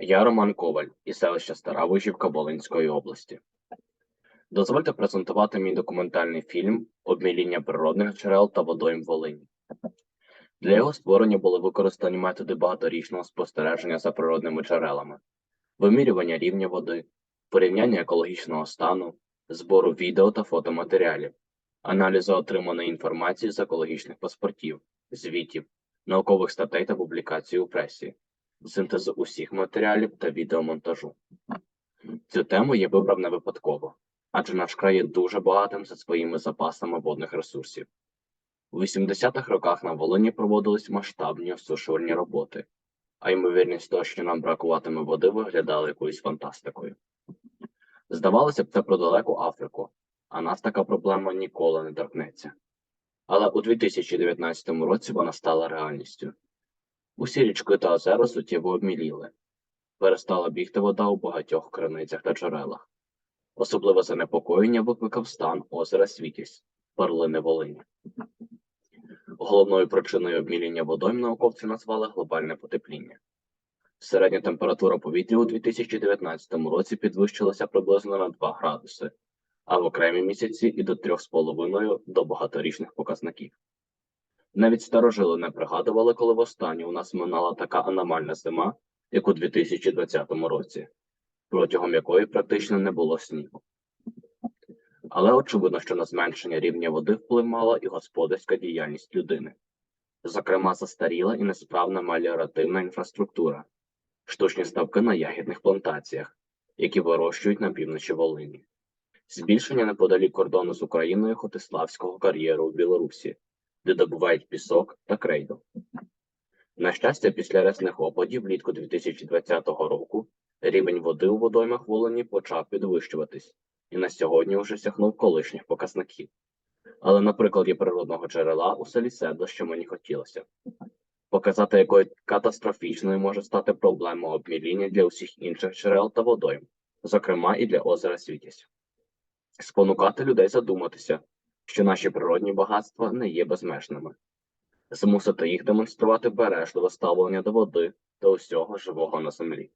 Я Роман Коваль із селища Стара Вижівка Волинської області. Дозвольте презентувати мій документальний фільм Обміління природних джерел та водойм Волині. Для його створення були використані методи багаторічного спостереження за природними джерелами, вимірювання рівня води, порівняння екологічного стану, збору відео та фотоматеріалів, аналізу отриманої інформації з екологічних паспортів, звітів, наукових статей та публікацій у пресі, синтезу усіх матеріалів та відеомонтажу. Цю тему я вибрав не випадково, адже наш край є дуже багатим за своїми запасами водних ресурсів. У 80-х роках на Волині проводились масштабні осушувальні роботи, а ймовірність того, що нам бракуватиме води, виглядала якоюсь фантастикою. Здавалося б, це про далеку Африку, а нас така проблема ніколи не торкнеться. Але у 2019 році вона стала реальністю. Усі річки та озера суттєво обміліли. Перестала бігти вода у багатьох криницях та джерелах. Особливе занепокоєння викликав стан озера Світість, перлини Волині. Головною причиною обміління водойм науковці назвали глобальне потепління. Середня температура повітря у 2019 році підвищилася приблизно на 2 градуси, а в окремі місяці і до 3,5 до багаторічних показників. Навіть старожили не пригадували, коли востаннє у нас минала така аномальна зима, як у 2020 році, протягом якої практично не було снігу. Але очевидно, що на зменшення рівня води вплив мала і господарська діяльність людини, зокрема, застаріла і несправна меліоративна інфраструктура, штучні ставки на ягідних плантаціях, які вирощують на півночі Волині, збільшення неподалік кордону з Україною Хотиславського кар'єру в Білорусі, де добувають пісок та крейду. На щастя, після рясних опадів влітку 2020 року рівень води у водоймах Волині почав підвищуватись і на сьогодні вже сягнув колишніх показників. Але на прикладі природного джерела у селі Седло, що мені хотілося. Показати, якою катастрофічною може стати проблема обміління для усіх інших джерел та водойм, зокрема і для озера Світязь. Спонукати людей задуматися, що наші природні багатства не є безмежними, змусити їх демонструвати бережливе ставлення до води та усього живого на землі.